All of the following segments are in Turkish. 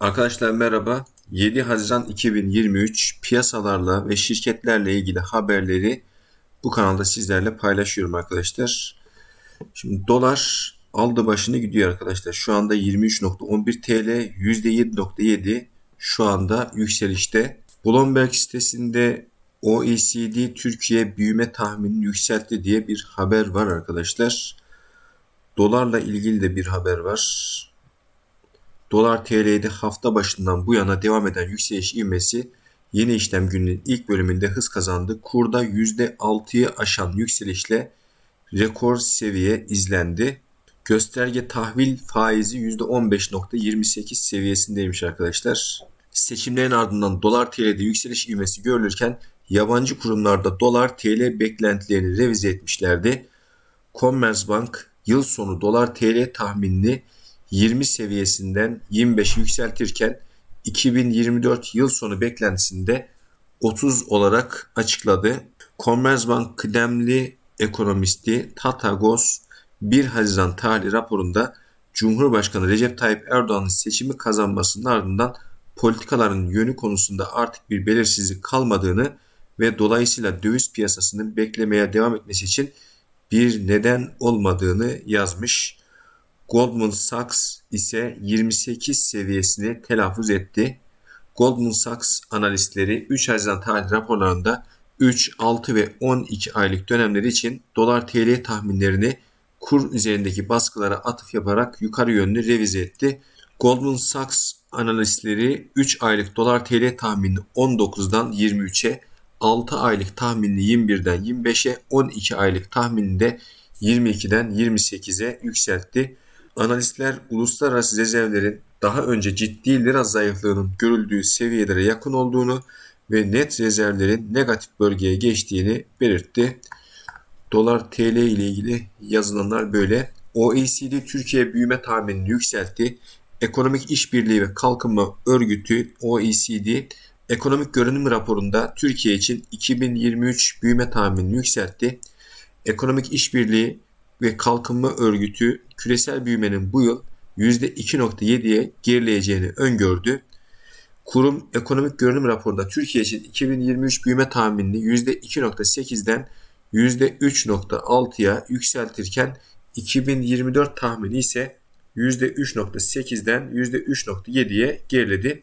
Arkadaşlar merhaba. 7 Haziran 2023 piyasalarla ve şirketlerle ilgili haberleri bu kanalda sizlerle paylaşıyorum arkadaşlar. Şimdi dolar aldı başını gidiyor arkadaşlar. Şu anda 23.11 TL, %7.7 şu anda yükselişte. Bloomberg sitesinde OECD Türkiye büyüme tahminini yükseltti diye bir haber var arkadaşlar. Dolarla ilgili de bir haber var. Dolar TL'de hafta başından bu yana devam eden yükseliş ivmesi yeni işlem gününün ilk bölümünde hız kazandı. Kurda %6'yı aşan yükselişle rekor seviye izlendi. Gösterge tahvil faizi %15.28 seviyesindeymiş arkadaşlar. Seçimlerin ardından dolar TL'de yükseliş ivmesi görülürken yabancı kurumlarda dolar TL beklentilerini revize etmişlerdi. Commerzbank yıl sonu dolar TL tahminini 20 seviyesinden 25 yükseltirken 2024 yıl sonu beklentisinde 30 olarak açıkladı. Commerzbank kıdemli ekonomisti Tatagos 1 Haziran tarihli raporunda Cumhurbaşkanı Recep Tayyip Erdoğan'ın seçimi kazanmasının ardından politikaların yönü konusunda artık bir belirsizlik kalmadığını ve dolayısıyla döviz piyasasının beklemeye devam etmesi için bir neden olmadığını yazmış. Goldman Sachs ise 28 seviyesini telaffuz etti. Goldman Sachs analistleri 3 Haziran tarih raporlarında 3, 6 ve 12 aylık dönemleri için dolar TL tahminlerini kur üzerindeki baskılara atıf yaparak yukarı yönlü revize etti. Goldman Sachs analistleri 3 aylık dolar TL tahminini 19'dan 23'e, 6 aylık tahminini 21'den 25'e, 12 aylık tahminini de 22'den 28'e yükseltti. Analistler uluslararası rezervlerin daha önce ciddi lira zayıflığının görüldüğü seviyelere yakın olduğunu ve net rezervlerin negatif bölgeye geçtiğini belirtti. Dolar TL ile ilgili yazılanlar böyle. OECD Türkiye büyüme tahminini yükseltti. Ekonomik İşbirliği ve Kalkınma Örgütü OECD ekonomik görünüm raporunda Türkiye için 2023 büyüme tahminini yükseltti. Ekonomik İşbirliği ve Kalkınma Örgütü küresel büyümenin bu yıl %2.7'ye gerileyeceğini öngördü. Kurum ekonomik görünüm raporunda Türkiye için 2023 büyüme tahminini %2.8'den %3.6'ya yükseltirken 2024 tahmini ise %3.8'den %3.7'ye geriledi.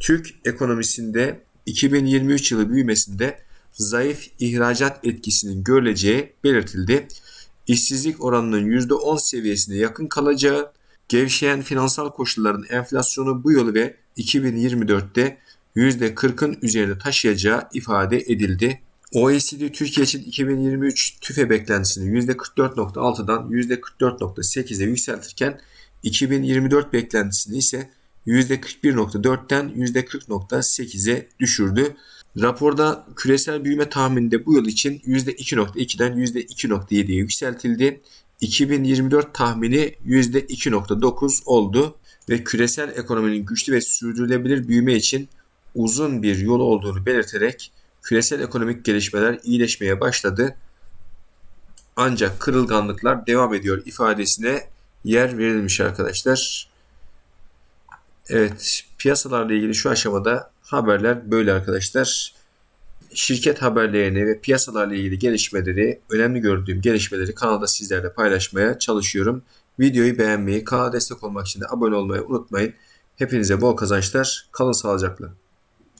Türk ekonomisinde 2023 yılı büyümesinde zayıf ihracat etkisinin görüleceği belirtildi işsizlik oranının %10 seviyesine yakın kalacağı, gevşeyen finansal koşulların enflasyonu bu yıl ve 2024'te %40'ın üzerine taşıyacağı ifade edildi. OECD Türkiye için 2023 tüfe beklentisini %44.6'dan %44.8'e yükseltirken 2024 beklentisini ise %41.4'ten %40.8'e düşürdü. Raporda küresel büyüme tahmininde bu yıl için %2.2'den %2.7'ye yükseltildi. 2024 tahmini %2.9 oldu ve küresel ekonominin güçlü ve sürdürülebilir büyüme için uzun bir yol olduğunu belirterek küresel ekonomik gelişmeler iyileşmeye başladı. Ancak kırılganlıklar devam ediyor ifadesine yer verilmiş arkadaşlar. Evet, piyasalarla ilgili şu aşamada haberler böyle arkadaşlar. Şirket haberlerini ve piyasalarla ilgili gelişmeleri, önemli gördüğüm gelişmeleri kanalda sizlerle paylaşmaya çalışıyorum. Videoyu beğenmeyi, kanala destek olmak için de abone olmayı unutmayın. Hepinize bol kazançlar, kalın sağlıcakla.